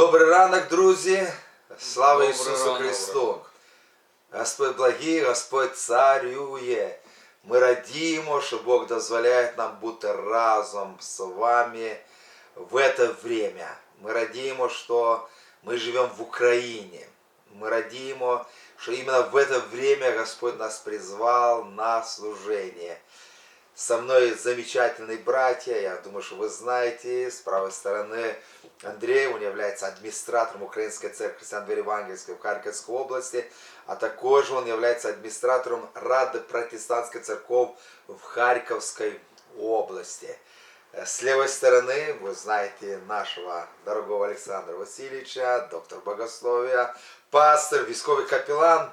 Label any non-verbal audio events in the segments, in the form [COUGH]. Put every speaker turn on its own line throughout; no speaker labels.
Добрий ранок, друзі! Слава
Добрий
Ісусу
ранок,
Христу! Господь благий, Господь царює. Ми радіємо, що Бог дозволяє нам бути разом з вами в это время. Ми радіємо, що ми живемо в Україні. Ми радіємо, що іменно в это время Господь нас призвал на служение. Со мной замечательные братья, я думаю, что вы знаете, с правой стороны Андрей, он является администратором Украинской церкви христиан веры евангельской в Харьковской области, а також он является администратором Рады протестантской церкви в Харьковской области. Э, С левой стороны вы знаете нашего дорогого Александра Васильевича, доктор богословия, пастор, військовый капеллан,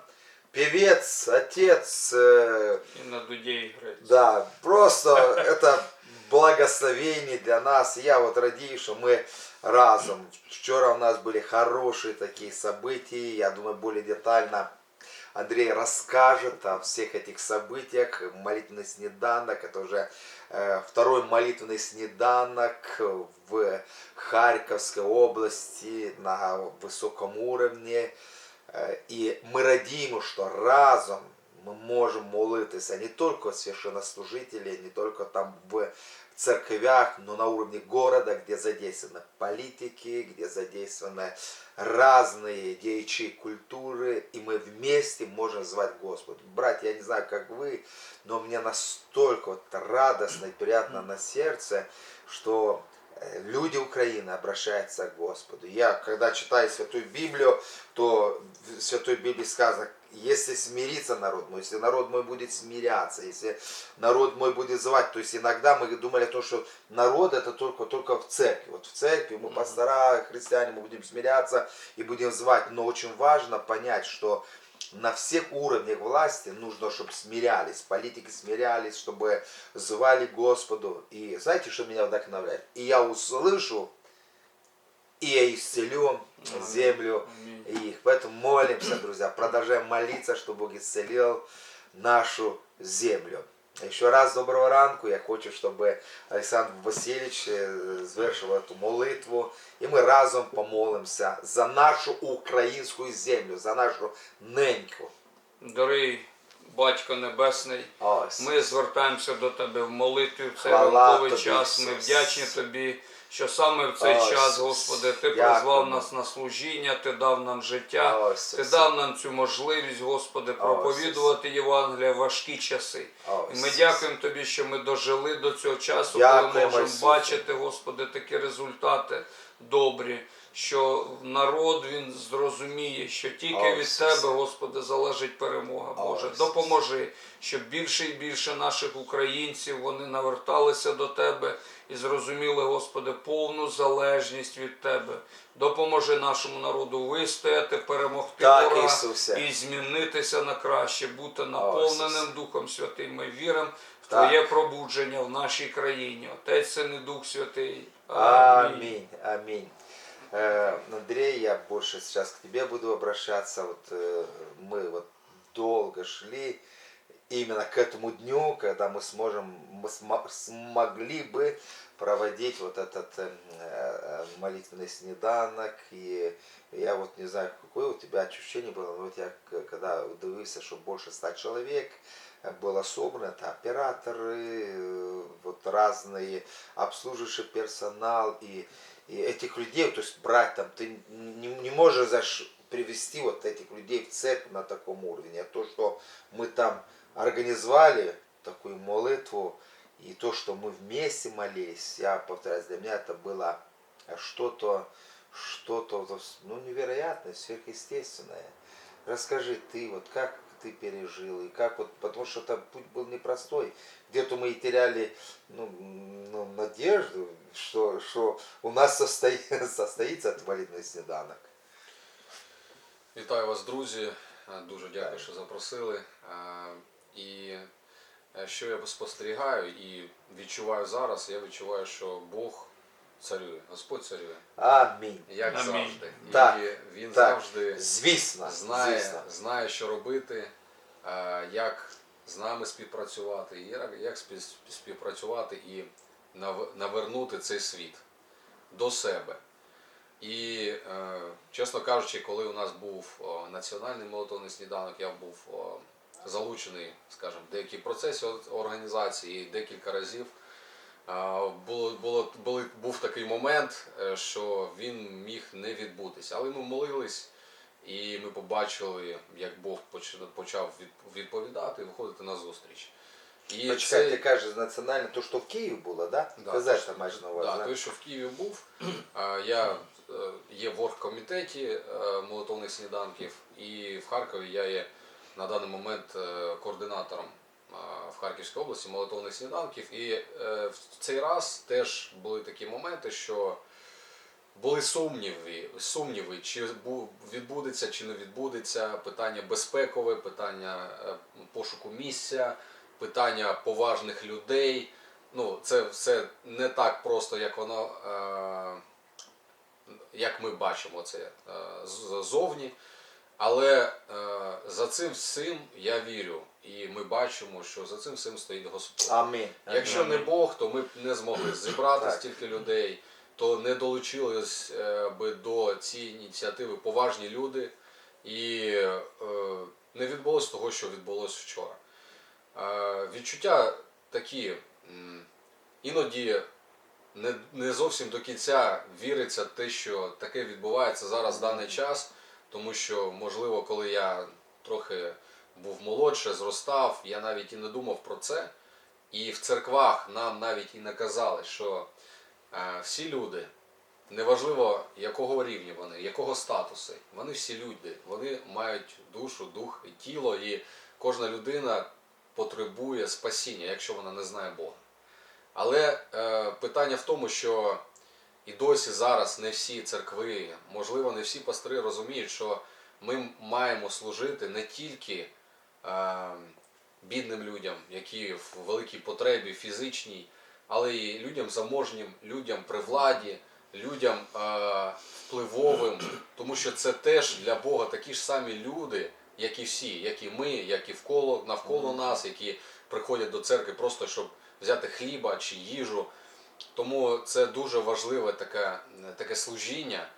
певец, отец, э,
І на дуді грець.
да, просто [LAUGHS] это благословение для нас. Я вот радію, что мы разом. Вчера у нас были хорошие такие события. Я думаю, более детально Андрей расскажет о всех этих событиях. Молитвенный снеданок, это уже э, второй молитвенный снеданок в Харьковской области на высоком уровне. Е, І ми радіємо, що разом ми можемо молитися не тільки священнослужителі, не тільки там в церквях, но на уровне города, где задействованы политики, где задействованы разные деячи культуры, и мы вместе можем звать Господа. Братья, я не знаю, как вы, но мне настолько вот радостно и приятно на сердце, что э, люди Украины обращаются к Господу. Я, когда читаю Святую Библию, то в Святой Библии сказано, если смирится народ мой, если народ мой будет смиряться, если народ мой будет звать, то есть иногда мы думали о том, что народ это только, только в церкви. Вот в церкви мы пастора, христиане, мы будем смиряться и будем звать. Но очень важно понять, что на всех уровнях власти нужно, чтобы смирялись, политики смирялись, чтобы звали Господу. И знаете, что меня вдохновляет? И я услышу, и я исцелю землю
Амінь.
их. Поэтому молимся, друзья, продолжаем молиться, чтобы Бог исцелил нашу землю. Еще раз доброго ранку. Я хочу, чтобы Александр Васильевич э, звершив эту молитву. І ми разом помолимося за нашу українську землю, за нашу неньку.
Дорогий Батько Небесний,
Ось.
ми звертаємося до Тебе в молитві в цей
Хвала
ранковий
тобі,
час. Ми
Ісус.
вдячні Тобі, що саме в цей
Ось.
час, Господи, Ти
дякую.
призвав нас на служіння, Ти дав нам життя,
Ось,
Ти дав нам цю можливість, Господи, проповідувати Євангелія в важкі часи. І ми дякуємо Тобі, що ми дожили до цього часу, коли можемо
Ісусе.
бачити, Господи, такі результати добрі, що народ він зрозуміє, що тільки від Тебе, Господи, залежить перемога. Боже, допоможи, щоб більше і більше наших українців вони наверталися до Тебе і зрозуміли, Господи, повну залежність від Тебе. Допоможи нашому народу вистояти, перемогти
Так,
ворога
Ісусе.
і змінитися на краще, бути наповненим
Ісусе.
Духом Святим. Ми віримо в
Так.
Твоє пробудження в нашій країні. Отець Син і Дух Святий.
Аминь, аминь. Э, Андрей, я больше сейчас к тебе буду обращаться. Вот э, мы вот долго шли именно к этому дню, когда мы сможем, мы смо- смогли бы проводить вот этот э, э, молитвенный снеданок. И я вот не знаю, какое у тебя ощущение было, но вот я когда удивился, что больше ста человек э, было собрано, это операторы, э, вот разные обслуживающий персонал и этих людей, то есть брать там, ты не, не можешь заш- привести вот этих людей в церковь на таком уровне. А то, что мы там организовали такую молитву, и то, что мы вместе молились, я повторяюсь, для меня это было что-то, что-то ну, невероятное, сверхъестественное. Расскажи ты, вот как ты пережил, и как вот, потому что это путь был непростой. Где-то мы и теряли ну, ну, надежду, что, что у нас состоит, [LAUGHS] состоится этот молитвенный снеданок.
Вітаю вас, друзі. Е, Дуже дякую, що запросили. Е, І е, що я спостерігаю і відчуваю зараз, я відчуваю, що Бог царює, Господь царює,
Амінь.
як
Амінь.
завжди.
Так,
І Він
так.
завжди
Звісно,
знає,
звісно.
знає, що робити, е, як з нами співпрацювати, і як- співпрацювати і навернути цей світ до себе. І е, чесно кажучи, коли у нас був національний молотовний сніданок, я був залучений, скажімо, в деякі процеси організації і декілька разів. Було, було, були, був такий момент, е, що він міг не відбутися. Але ми молились, і ми побачили, як Бог почав відповідати і виходити на зустріч. І
Почекай, ти кажеш національне, то що в Києві було, да?
Да,
Казати
то,
там маєш на увазі,
да,
да?
той, що в Києві був. Я е, є в оргкомітеті е, молотовних сніданків, і в Харкові я є на даний момент координатором в Харківській області молотовних сніданків. І е, в цей раз теж були такі моменти, що були сумніви, сумніви, чи відбудеться, чи не відбудеться, питання безпекове, питання е, пошуку місця, питання поважних людей. Ну, це все не так просто, як воно, е, як ми бачимо це ззовні. Але за цим всім я вірю, і ми бачимо, що за цим всім стоїть Господь.
Амінь.
Якщо не Бог, то ми б не змогли зібрати
Так.
стільки людей, то не долучились е, би до цієї ініціативи поважні люди, і е, не відбулося того, що відбулося вчора. Е, Відчуття такі, іноді не, не зовсім до кінця віриться те, що таке відбувається зараз в даний час, тому що, можливо, коли я трохи був молодше, зростав, я навіть і не думав про це. І в церквах нам навіть і наказали, що е, всі люди, неважливо якого рівня вони, якого статусу, вони всі люди, вони мають душу, дух і тіло, і кожна людина потребує спасіння, якщо вона не знає Бога. Але е, питання в тому, що і досі зараз не всі церкви, можливо, не всі пастори розуміють, що ми маємо служити не тільки бідним людям, які в великій потребі фізичній, але і людям заможнім, людям при владі, людям е, впливовим, тому що це теж для Бога такі ж самі люди, як і всі, як і ми, як і вколо, навколо нас, які приходять до церкви просто щоб взяти хліба чи їжу. Тому це дуже важливе таке, таке служіння,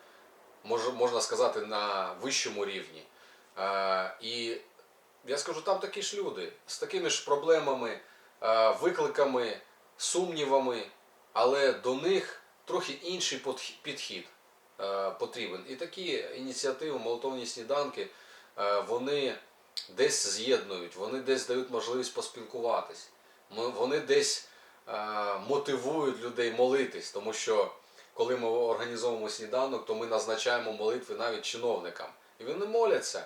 мож, можна сказати, на вищому рівні. Е, і я скажу, там такі ж люди з такими ж проблемами, е, викликами, сумнівами, але до них трохи інший підхід е, потрібен. І такі ініціативи, молотовні сніданки, е, вони десь з'єднують, вони десь дають можливість поспілкуватись, вони десь мотивують людей молитись, тому що коли ми організовуємо сніданок, то ми назначаємо молитви навіть чиновникам. І вони моляться.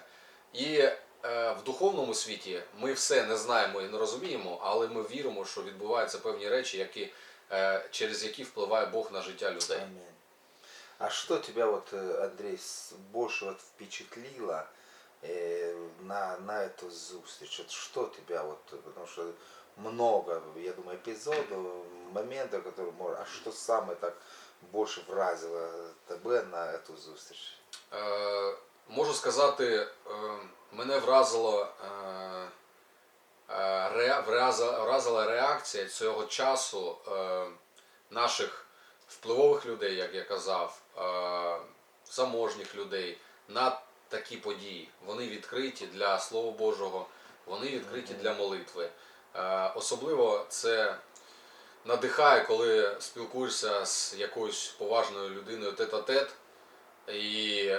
І в духовному світі ми все не знаємо і не розуміємо, але ми віримо, що відбуваються певні речі, які, е, через які впливає Бог на життя людей.
Аминь. А что тебя вот, э, Андрей, с- больше вот впечатлило э, на, на эту зустріч? Вот что тебя вот, потому что много, я думаю, эпизодов, моментов, которые можно, а что самое так больше вразило тебе на эту зустріч?
Можу сказати, е, мене вразило, е, е, вразила, реакція цього часу наших впливових людей, як я казав, заможніх людей на такі події. Вони відкриті для Слова Божого, вони відкриті для молитви. Особливо це надихає, коли спілкуєшся з якоюсь поважною людиною тет-а-тет, і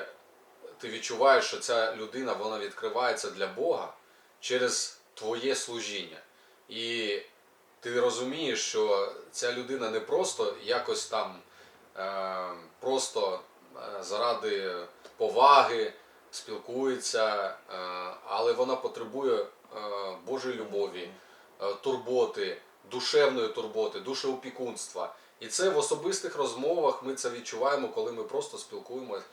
ти відчуваєш, що ця людина вона відкривається для Бога через твоє служіння. І ти розумієш, що ця людина не просто якось там е, просто е, заради поваги спілкується, е, але вона потребує Божої любові, турботи, душевної турботи, душеопікунства. І це в особистих розмовах ми це відчуваємо, коли ми просто спілкуємося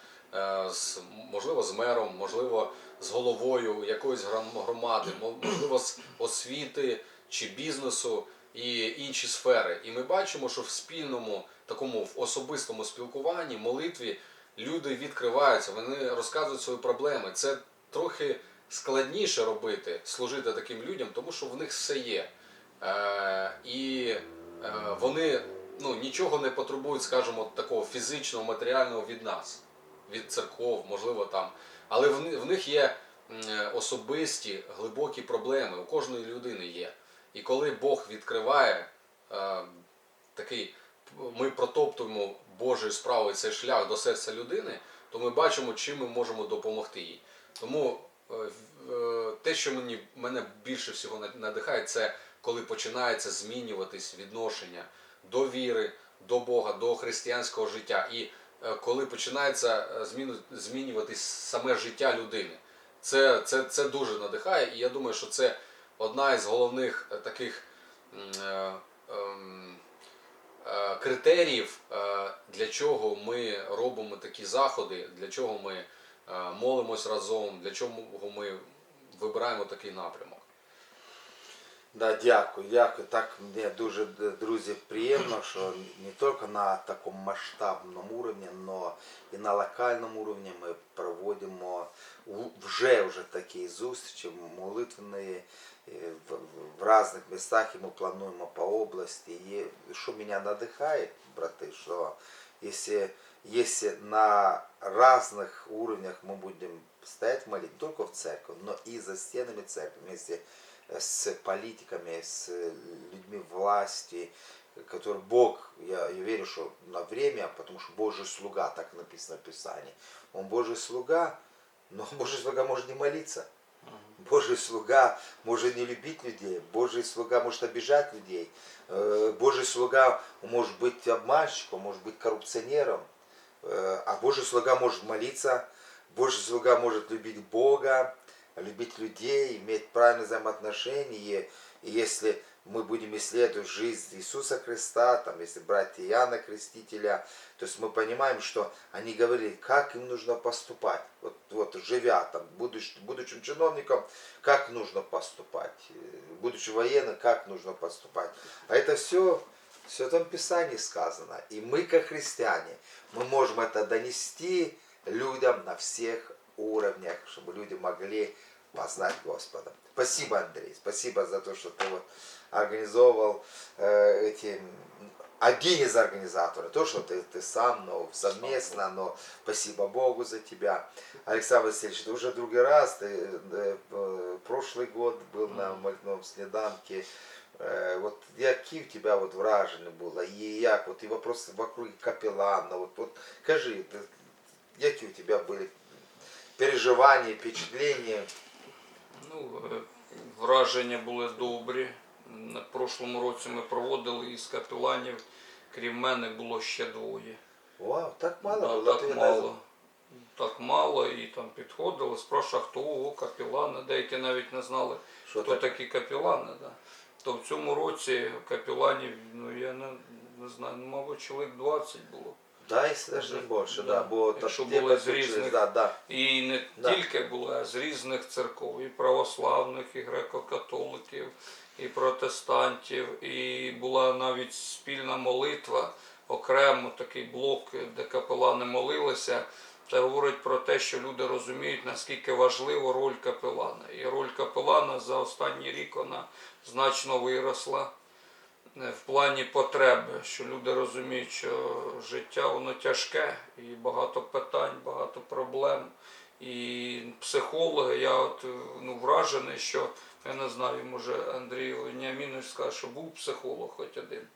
можливо з мером, можливо, з головою якоїсь гром- громади, мо- можливо, з освіти чи бізнесу і інші сфери. І ми бачимо, що в спільному такому в особистому спілкуванні, молитві люди відкриваються, вони розказують свої проблеми. Це трохи складніше робити, служити таким людям, тому що в них все є. Е, і е, вони ну, нічого не потребують, скажімо, такого фізичного, матеріального від нас. Від церков, можливо, там. Але в, них є е, особисті глибокі проблеми. У кожної людини є. І коли Бог відкриває е, такий, ми протоптуємо Божою справою цей шлях до серця людини, то ми бачимо, чим ми можемо допомогти їй. Тому е, е, те, що мені мене більше всього надихає, це коли починається змінюватись відношення до віри, до Бога, до християнського життя. І коли починається е, змінюватись саме життя людини. Це, це, це дуже надихає, і я думаю, що це одна із головних е, таких е, ем, е, критеріїв, е, для чого ми робимо такі заходи, для чого ми е, молимось разом, для чого ми вибираємо такий напрямок.
Да, дякую, дякую. Так мені дуже, друзі, приємно, що не тільки на такому масштабному уровні, но і на локальному уровні ми проводимо вже вже такі зустрічі молитвені е, в, різних містах, і ми плануємо по області. І що мене надихає, брати, що якщо, если на разных уровнях мы будем стоять молить, не только в церкви, но и за стенами церкви, вместе с политиками, с людьми власти, который Бог, я, я верю, что на время, потому что Божий слуга, так написано в Писании, он Божий слуга, но [LAUGHS] Божий слуга может не молиться. Божий слуга может не любить людей, Божий слуга может обижать людей, Э, Божий слуга может быть обманщиком, может быть коррупционером, Э, а Божий слуга может молиться, Божий слуга может любить Бога, любить людей, иметь правильные взаимоотношения. И если мы будем исследовать жизнь Иисуса Христа, там, если брать Иоанна Крестителя, то есть мы понимаем, что они говорили, как им нужно поступать. Вот, вот живя там, будучи, будучи чиновником, как нужно поступать. Будучи военным, как нужно поступать. А это все в Святом Писании сказано. И мы, как христиане, мы можем это донести людям на всех уровнях, чтобы люди могли познать Господа. Спасибо, Андрей, спасибо за то, что ты вот организовывал э, эти один из организаторов, то, что ты, ты сам, но совместно, но спасибо Богу за тебя. Александр Васильевич, ты уже другой раз, ты э, э, прошлый год был на мальтном сніданке, Е, От які в тебе от враження було, і як, от і вопрос вокруг капеллана, от, от кажи, ти- які у тебе були Переживання, впечатлення?
Ну, е, враження були добрі. На прошлому році ми проводили із капеланів, крім мене було ще двоє.
Вау, так мало
Да,
було.
так мало. Так мало, і там підходили, спрашували, хто о, капелани. Деякі навіть не знали,
Що
хто
таке?
такі капелани. Да. То в цьому році капеланів, ну я не, не знаю, ну, мабуть, чоловік 20 було.
Да, якщо навіть не більше, да,
Да.
бо
Якщо
ті,
були з різних-
да, да.
І не
Да.
тільки були, а з різних церков, і православних, і греко-католиків, і протестантів, і була навіть спільна молитва, окремо такий блок, де капелани молилися. Це говорить про те, що люди розуміють, наскільки важлива роль капелана. І роль капелана за останній рік вона значно виросла в плані потреби, що люди розуміють, що життя воно тяжке і багато питань, багато проблем. І психологи, я от е, ну, вражений, що я не знаю, може Андрій Веніамінович скаже, що був психолог хоч один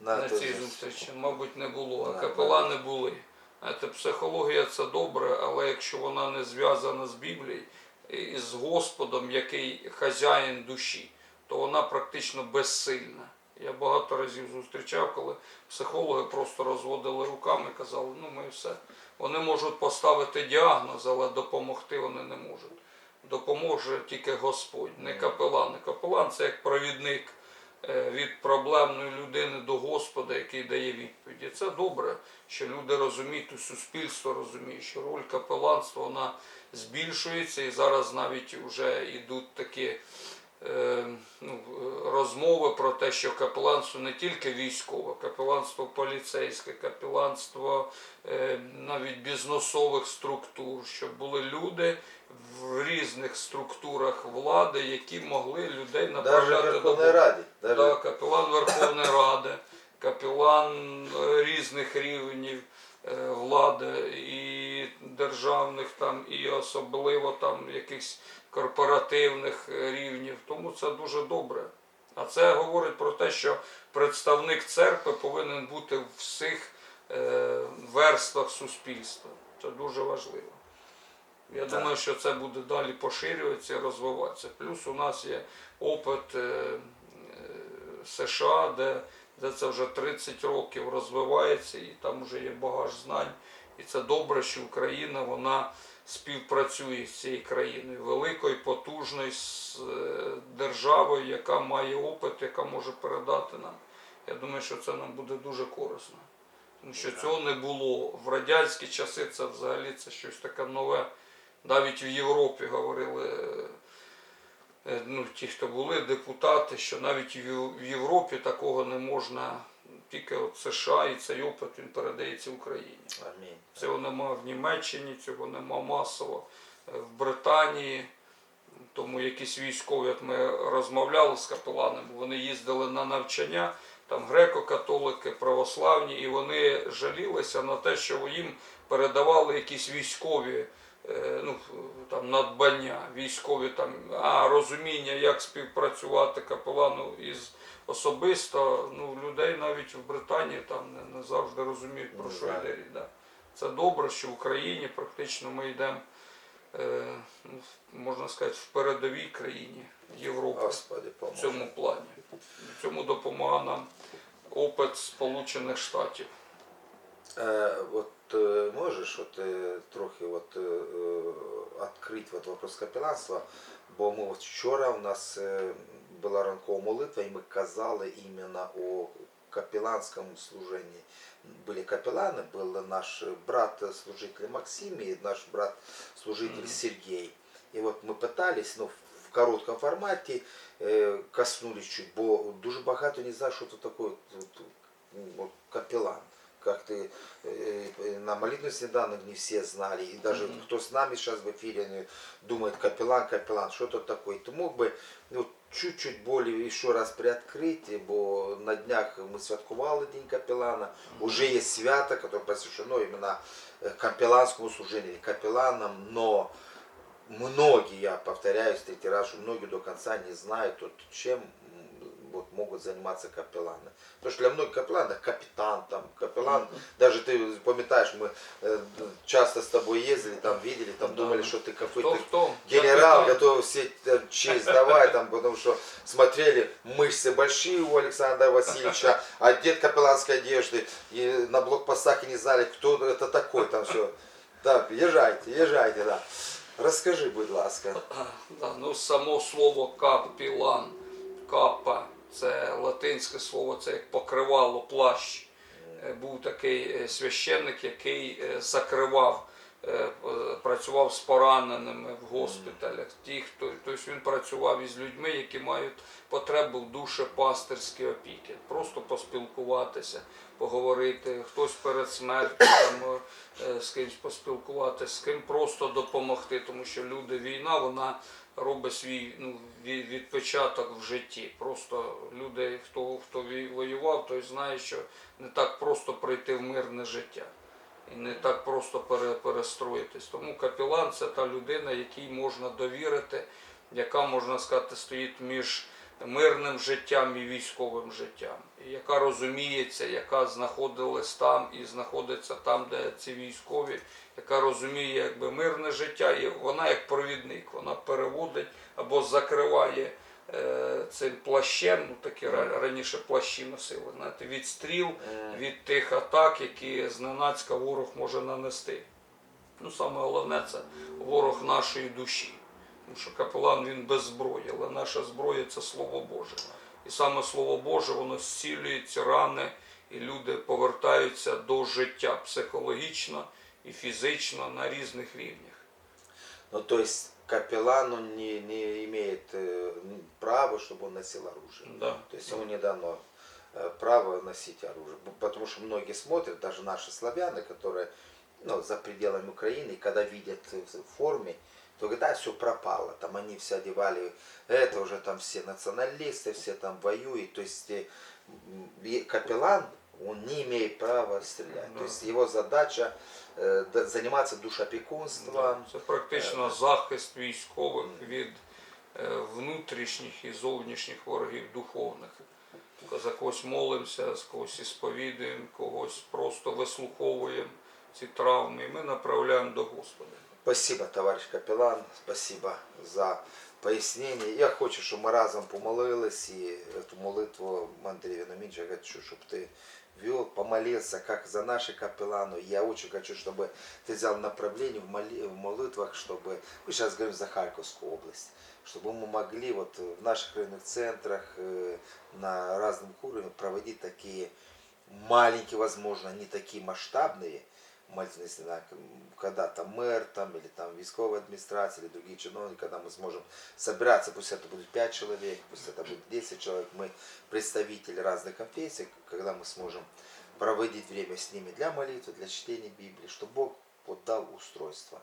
На,
на цій зустрічі. Мабуть, не було, а капелани були. Знаєте, психологія це добре, але якщо вона не зв'язана з Біблією і з Господом, який хазяїн душі, то вона практично безсильна. Я багато разів зустрічав, коли психологи просто розводили руками і казали, ну ми все. Вони можуть поставити діагноз, але допомогти вони не можуть. Допоможе тільки Господь, не капелан. Капелан це як провідник е, від проблемної людини до Господа, який дає відповіді. Це добре, що люди розуміють, і суспільство розуміє, що роль капеланства вона збільшується, і зараз навіть вже йдуть такі ну, е, розмови про те, що капеланство не тільки військове, капеланство поліцейське, капеланство е, навіть бізнесових структур, щоб були люди в різних структурах влади, які могли людей направляти до.
Раді. Даже...
Да, капелан Верховної Ради, капелан е, різних рівнів е, влади. І державних там і особливо там якихось корпоративних е, рівнів. Тому це дуже добре. А це говорить про те, що представник церкви повинен бути в всіх е, верствах суспільства. Це дуже важливо. Я
Так.
думаю, що це буде далі поширюватися і розвиватися. Плюс у нас є опит е, США, де, де це вже 30 років розвивається, і там вже є багаж знань. І це добре, що Україна вона співпрацює з цією країною, великою, потужною з е, державою, яка має опит, яка може передати нам. Я думаю, що це нам буде дуже корисно. Тому що цього не було. В радянські часи це взагалі це щось таке нове. Навіть в Європі говорили е, ну, ті, хто були депутати, що навіть в Європі такого не можна, тільки от США і цей опит він передається Україні.
Аминь.
Цього нема в Німеччині, цього нема масово е, в Британії. Тому якісь військові, от ми розмовляли з капеланами, вони їздили на навчання, там греко-католики, православні, і вони жалілися на те, що їм передавали якісь військові е, ну, там, надбання, військові там, а розуміння, як співпрацювати капелану із особисто, ну, людей навіть в Британії там не, не завжди розуміють, про що йде. Да. Це добре, що в Україні практично ми йдемо, е, ну, можна сказати, в передовій країні Європи
Господи,
в цьому плані. В цьому допомагає нам опит Сполучених Штатів.
Е, от е, можеш от, е, трохи от, е, е, відкрити от вопрос капеланства, бо ми от вчора у нас е, була ранкова молитва, і ми казали іменно о капеланському служенні. Были капелланы, был наш брат-служитель Максим и наш брат-служитель
Мгм.
Сергей. И вот мы пытались, ну, в коротком форматі е, коснулись чуть, бо дуже багато не знаю, що це таке от, от, от, капеллан. Как ты э, э, на молитвенный сніданок не все знали, и даже
Мгм.
кто с нами сейчас в эфире думает капеллан, капеллан, что это такое. Ты мог бы ну, чуть-чуть более еще раз приоткрыть, бо на днях мы святкували День капеллана, уже есть свято, которое посвящено именно э, капелланскому служению, или капелланам, но многие, я повторяюсь третий раз, что многие до конца не знают, вот, чем вот, могут заниматься капелланы. Потому что для многих капелланов капитан, там, капеллан, даже ты помнишь, мы э, часто с тобой ездили, там видели, там
Да.
думали, что ты какой-то генерал,
Капітан.
готов все честь давать, там, потому что смотрели мышцы большие у Александра Васильевича, одет капелланской одежды, и на блокпостах и не знали, кто это такой, там все. Так, езжайте, езжайте, да. Розкажи, будь ласка.
Да, ну, само слово капілан, капа, це латинське слово, це як покривало, плащ. Е, Був такий е, священник, який е, закривав, працював з пораненими в госпіталях. Ті, хто, тобто він працював із людьми, які мають потребу в душепастерській опіки. Просто поспілкуватися, поговорити, хтось перед смертю там, з кимось поспілкуватися, з ким просто допомогти, тому що люди, війна, вона робить свій ну, відпочаток в житті. Просто люди, хто, хто воював, той знає, що не так просто прийти в мирне життя. І не так просто пере, перестроїтись. Тому капілан це та людина, якій можна довірити, яка, можна сказати, стоїть між мирним життям і військовим життям, яка розуміється, яка знаходилась там і знаходиться там, де ці військові, яка розуміє якби мирне життя, і вона як провідник, вона переводить або закриває е, цим плащем, ну такі раніше плащі носили, знаєте, від стріл, від тих атак, які зненацька ворог може нанести. Ну, саме головне це ворог нашої душі. Тому що капелан він без зброї, але наша зброя це Слово Боже. І саме Слово Боже, воно зцілює ці рани, і люди повертаються до життя психологічно і фізично на різних рівнях.
Ну, то есть капеллан он не, не имеет э, права, чтобы он носил оружие.
Да.
То есть ему не дано э, право носить оружие. Б- Потому что многие смотрят, даже наши славяне, которые ну, за пределами Украины, и когда видят э, в форме, то говорят, да, все пропало. Там они все одевали, это уже там все националисты, все там воюют. То есть э, м, и капеллан он не имеет права стрелять.
Да.
То есть его задача э, д- заниматься душопекунством.
Це практично захист військових від е, внутрішніх і зовнішніх ворогів духовних. За когось молимося, з когось ісповідуємо, когось просто вислуховуємо ці травми, і ми направляємо до Господа.
Спасибо, товарищ капелан, спасибо за пояснення. Я хочу, щоб ми разом помолились і эту молитву Андрей Виномич, я хочу, щоб ти вел, помолился, как за наши капеллану. Я очень хочу, чтобы ты взял направление в, моли- в молитвах, чтобы, мы сейчас говорим за Харьковскую область, чтобы мы могли вот в наших районных центрах э, на разном уровне проводить такие маленькие, возможно, не такие масштабные, молитвенные, не знаю, когда там мэр там, или там військовая администрация, или другие чиновники, когда мы сможем собираться, пусть это будет 5 человек, пусть это будет 10 человек, мы представители разных конфессий, когда мы сможем проводить время с ними для молитвы, для чтения Библии, чтобы Бог вот дал устройство.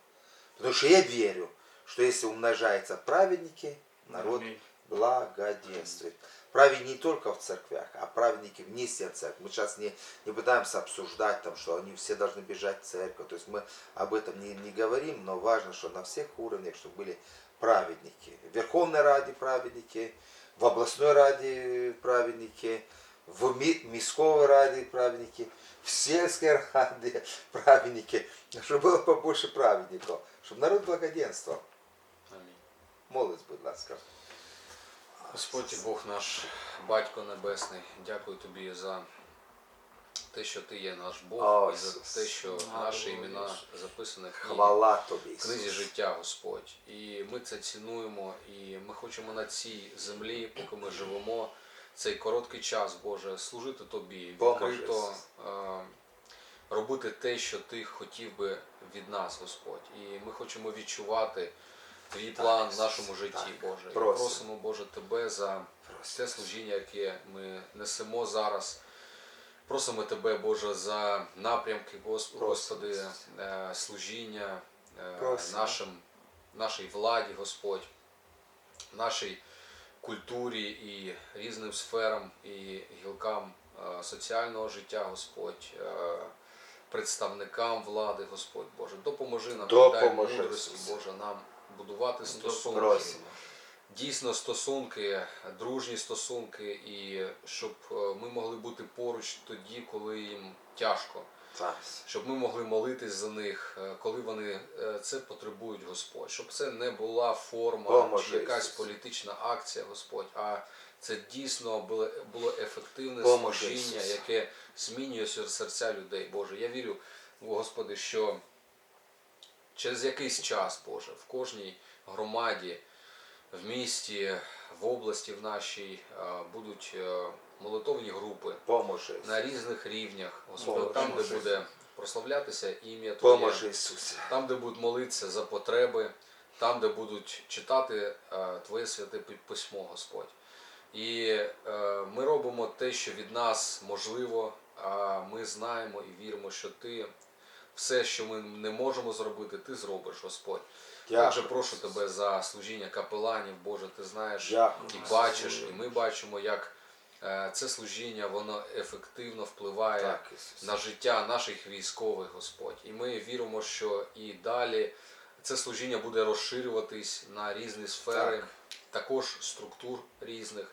Потому что я верю, что если умножаются праведники, народ благоденствует. Праведники не только в церквях, а праведники вне стен церкви. Мы сейчас не, не пытаемся обсуждать, там, что они все должны бежать в церковь. То есть мы об этом не, не говорим, но важно, что на всех уровнях, чтобы были праведники. В Верховной Раде праведники, в областной Раде праведники, в ми- міської раді праведники, в сельской раді [LAUGHS] праведники, щоб було побольше праведників, щоб народ благоденствував.
Амінь.
Молодь, будь ласка.
Господь і Бог наш, Батько Небесний, дякую тобі за те, що ти є наш Бог,
О,
і за те, що наші імена записані в
тобі.
книзі життя, Господь. І ми це цінуємо, і ми хочемо на цій землі, поки ми живемо, цей короткий час, Боже, служити тобі, відкрито е, робити те, що ти хотів би від нас, Господь. І ми хочемо відчувати твій план в нашому житті. Боже. І
Просимо.
просимо, Боже, тебе за це служіння, яке ми несемо зараз. Просимо тебе, Боже, за напрямки, Гос- Господи, е, служіння е, нашим, нашій владі, Господь, нашій культурі і різним сферам і гілкам е, соціального життя, Господь, представникам влади, Господь Боже. Допоможи нам, дай мудрості, Боже, нам будувати стосунки дійсно стосунки, дружні стосунки, і щоб е, ми могли бути поруч тоді, коли їм тяжко,
Так.
щоб ми могли молитись за них, е, коли вони е, це потребують, Господь, щоб це не була форма
Поможи,
чи якась
Ісус.
політична акція, Господь, а це дійсно було, було ефективне
Поможи,
служіння,
Ісус.
яке змінює серця людей. Боже, я вірю, Господи, що через якийсь час, Боже, в кожній громаді, в місті, в області в нашій е, будуть е, молитовні групи
Поможи.
на різних рівнях, Господи,
Поможи,
там, де буде прославлятися ім'я Твоє, там, де будуть молитися за потреби, там, де будуть читати е, Твоє святе Пи- письмо, Господь. І ми робимо те, що від нас можливо, а ми знаємо і віримо, що Ти все, що ми не можемо зробити, Ти зробиш, Господь.
Дякую.
прошу тебе за служіння капеланів, Боже, ти знаєш
Дякую.
і бачиш, і ми бачимо, як е, це служіння воно ефективно впливає
Так,
на життя наших військових, Господь. І ми віримо, що і далі це служіння буде розширюватись на різні сфери,
Так.
також структур різних,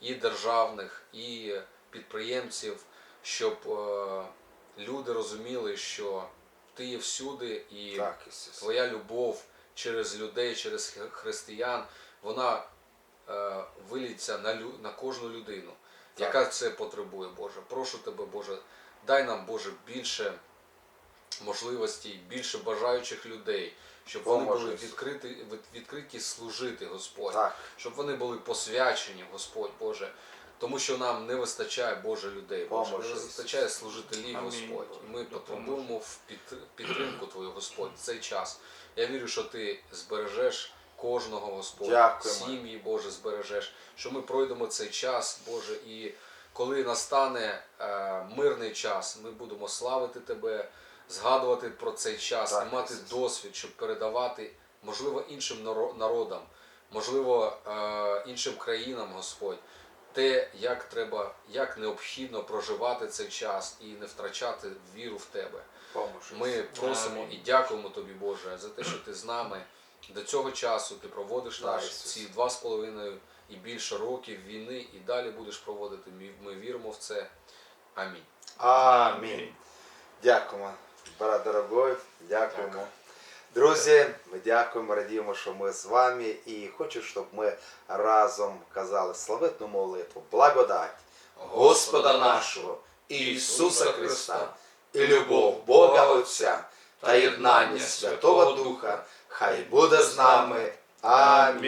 і державних, і підприємців, щоб е, люди розуміли, що ти є всюди і
Так,
твоя любов через людей, через християн, вона е, виліться на, лю, на кожну людину,
Так.
яка це потребує, Боже. Прошу тебе, Боже, дай нам, Боже, більше можливостей, більше бажаючих людей, щоб вони були відкриті, від- відкриті служити, Господь
Так.
щоб вони були посвячені, Господь Боже. Тому що нам не вистачає Боже людей, Боже, не вистачає служителів,
Амінь,
Господь. І ми потребуємо в під- підтримку Твою, Господь, в цей час. Я вірю, що Ти збережеш кожного, Господь,
Дякуємо.
сім'ї, Боже, збережеш, що ми пройдемо цей час, Боже, і коли настане е, мирний час, ми будемо славити Тебе, згадувати про цей час
Так,
і мати
Ісус.
досвід, щоб передавати, можливо, іншим наро- народам, можливо, е, іншим країнам, Господь, те, як треба, як необхідно проживати цей час і не втрачати віру в тебе. Ми просимо
Амінь.
і дякуємо тобі, Боже, за те, що ти з нами до цього часу ти проводиш наші ці два з половиною і більше років війни, і далі будеш проводити. Ми, ми віримо в це. Амінь.
Амінь. Дякуємо, брат дорогой. Дякуємо. Друзі, ми дякуємо, радіємо, що ми з вами. І хочу, щоб ми разом казали славетну молитву, благодать Господа нашого Ісуса Христа і любов Бога Отця та єднання Святого Духа. Хай буде з нами. Амінь.